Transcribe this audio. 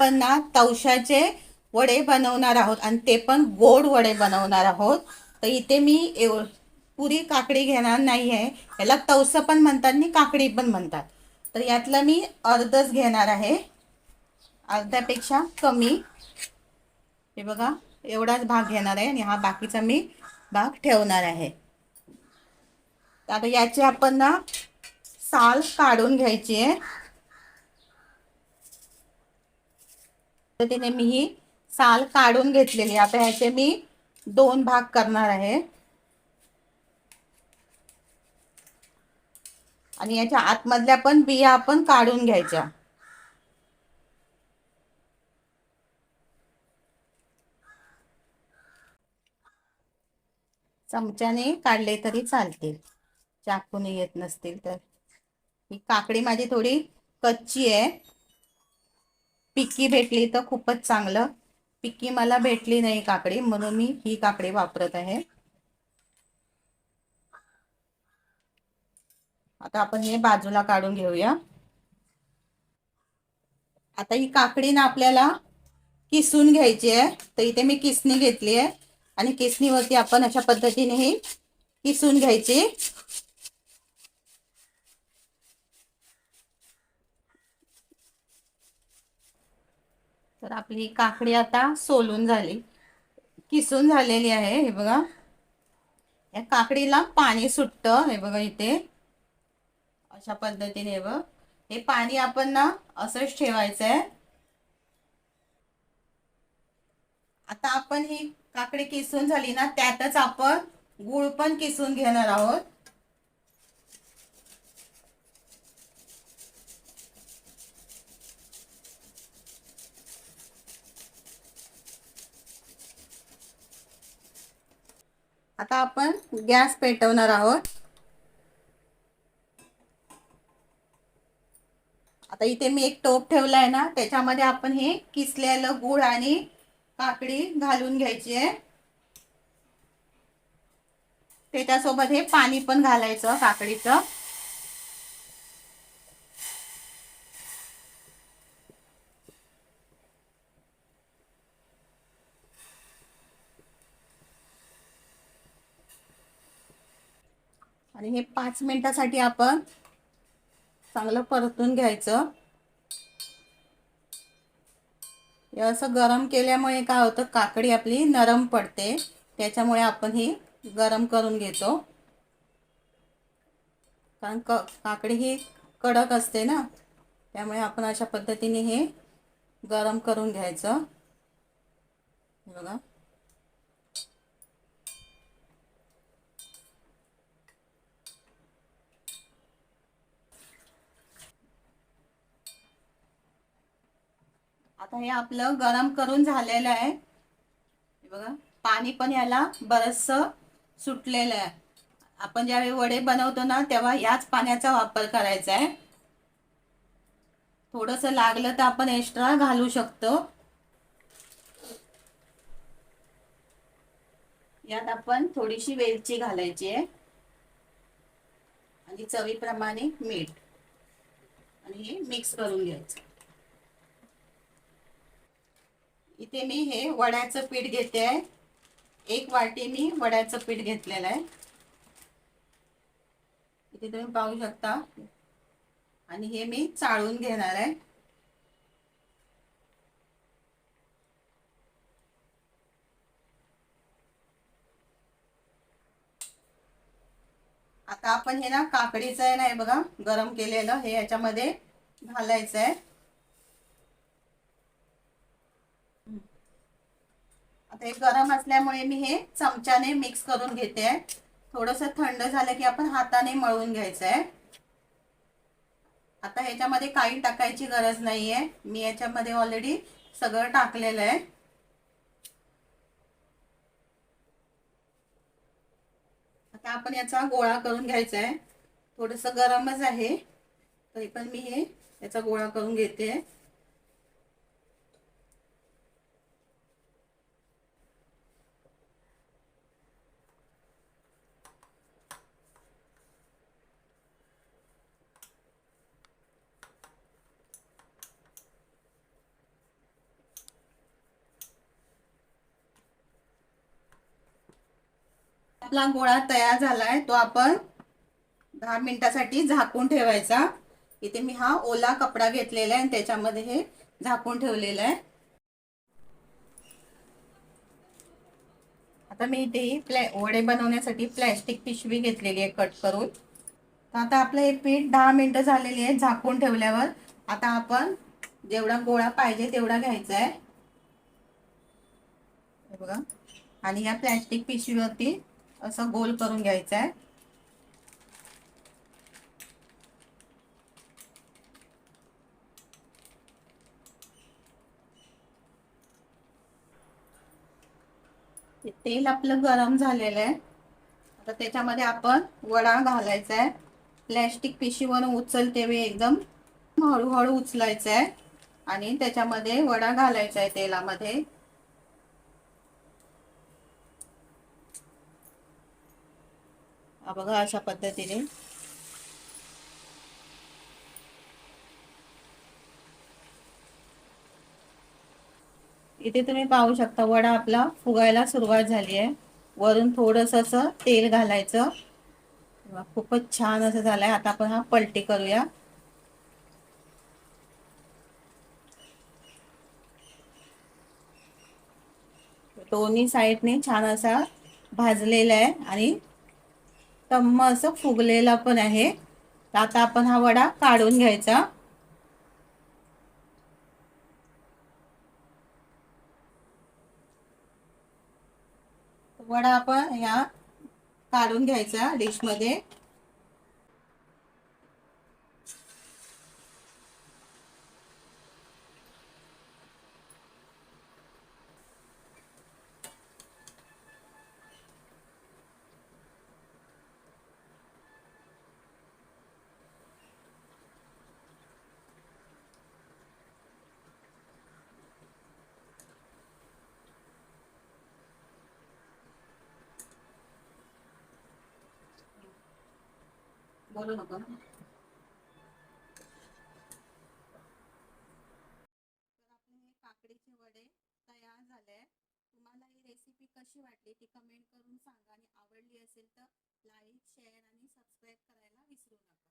आपण ना तवशाचे वडे बनवणार आहोत आणि ते पण गोड वडे बनवणार आहोत. तर इथे मी एव पुरी काकडी घेणार नाही आहे याला तवसं पण म्हणतात आणि काकडी पण म्हणतात. तर यातलं मी अर्धच घेणार आहे. अर्ध्यापेक्षा कमी. हे बघा एवढाच भाग घेणार आहे आणि हा बाकीचा मी भाग ठेवणार आहे. आता याची आपण ना साल काढून घ्यायची आहे. पद्धतीने मी ही साल काढून घेतलेली आता ह्याचे मी दोन भाग करणार आहे. आणि याच्या आतमधल्या पण बिया आपण काढून घ्यायच्या. चमच्याने काढले तरी चालतील. चाकूने येत नसतील तर. ही काकडी माझी थोडी कच्ची आहे. पिक्की भेटली तर खूपच चांगलं. पिक्की मला भेटली नाही काकडी म्हणून मी ही काकडी वापरत आहे. आता आपण हे बाजूला काढून घेऊया. आता ही काकडी ना आपल्याला किसून घ्यायची आहे. तर इथे मी किसणी घेतली आहे. आणि किसणीवरती आपण अशा पद्धतीने ही किसून घ्यायची. तर आपली काकडी आता सोलून झाली. किसून झालेली आहे हे बघा. या काकडीला पाणी सुटतं हे बघा इथे. अशा पद्धतीने हे बघ. हे पाणी आपण ना असंच ठेवायचं आहे आता आपण ही काकडी किसून झाली ना त्यातच आपण गुळ पण किसून घेणार आहोत. आता आपण गॅस पेटवणार आहोत. आता इथे मी एक टोप ठेवलाय ना त्याच्यामध्ये आपण हे किसलेलं गुळ आणि काकडी घालून घ्यायची आहे. त्याच्यासोबत हे पाणी पण घालायचं काकडीचं. आणि हे पाच मिनिटासाठी आपण चांगलं परतून घ्यायचं. हे असं गरम केल्यामुळे काय होतं काकडी आपली नरम पडते. त्याच्यामुळे आपण ही गरम करून घेतो. कारण क काकडी ही कडक असते ना त्यामुळे आपण अशा पद्धतीने हे गरम करून घ्यायचं. बघा. आता हे आपलं गरम करून झालेलं आहे. बघा पाणी पण याला बरचस सुटलेलं आहे. आपण ज्यावेळी वडे बनवतो ना तेव्हा याच पाण्याचा वापर करायचा आहे. थोडस लागलं तर आपण एक्स्ट्रा घालू शकतो. यात आपण थोडीशी वेलची घालायची आहे. आणि चवीप्रमाणे मीठ. आणि हे मिक्स करून घ्यायचं. इथे मी हे वड्याचं पीठ घेते आहे. एक वाटी मी वड्याचं पीठ घेतलेलं आहे. इथे तुम्ही पाहू शकता. आणि हे मी चाळून घेणार आहे. आता आपण हे ना काकडीचं आहे ना हे बघा गरम केलेलं हे याच्यामध्ये घालायचं आहे. आता हे गरम असल्यामुळे मी हे चमच्याने मिक्स करून घेते. आहे थोडंसं थंड झालं की आपण हाताने मळून घ्यायचं आहे आता ह्याच्यामध्ये काही टाकायची गरज नाही आहे मी याच्यामध्ये ऑलरेडी सगळं टाकलेलं आहे. आता आपण याचा गोळा करून घ्यायचा आहे थोडंसं गरमच आहे. तरी पण मी हे याचा गोळा करून घेते. आपला गोळा तयार झालाय तो आपण दहा मिनिटासाठी झाकून ठेवायचा. इथे मी हा ओला कपडा घेतलेला आहे आणि त्याच्यामध्ये हे झाकून ठेवलेलं आहे. आता मी इथे प्लॅ वडे बनवण्यासाठी प्लॅस्टिक पिशवी घेतलेली आहे कट करून. तर आता आपलं हे पीठ दहा मिनटं झालेली आहे झाकून ठेवल्यावर. आता आपण जेवढा गोळा पाहिजे तेवढा घ्यायचा आहे. बघा. आणि या प्लॅस्टिक पिशवीवरती असं गोल करून घ्यायचं आहे तेल आपलं गरम झालेलं आहे आता त्याच्यामध्ये आपण वडा घालायचा आहे प्लॅस्टिक पिशवीवरून उचलते वेळी एकदम. हळूहळू उचलायचं आहे आणि त्याच्यामध्ये वडा घालायचा आहे तेलामध्ये. हा बघा अशा पद्धतीने. इथे तुम्ही पाहू शकता वडा आपला फुगायला सुरुवात झाली आहे. वरून थोडस असं तेल घालायचं. खूपच छान असं झालंय. आता आपण हा पलटी करूया. दोन्ही साईडने छान असा भाजलेला आहे आणि तम्म असं फुगलेला पण आहे. तर आता आपण हा वडा काढून घ्यायचा. वडा आपण या काढून घ्यायचा डिश बोलू नको ना. काकडीचे वडे तयार झाले तुम्हाला ही रेसिपी कशी वाटली ती कमेंट करून सांगा आणि आवडली असेल तर लाईक शेअर आणि सबस्क्राईब करायला विसरू नका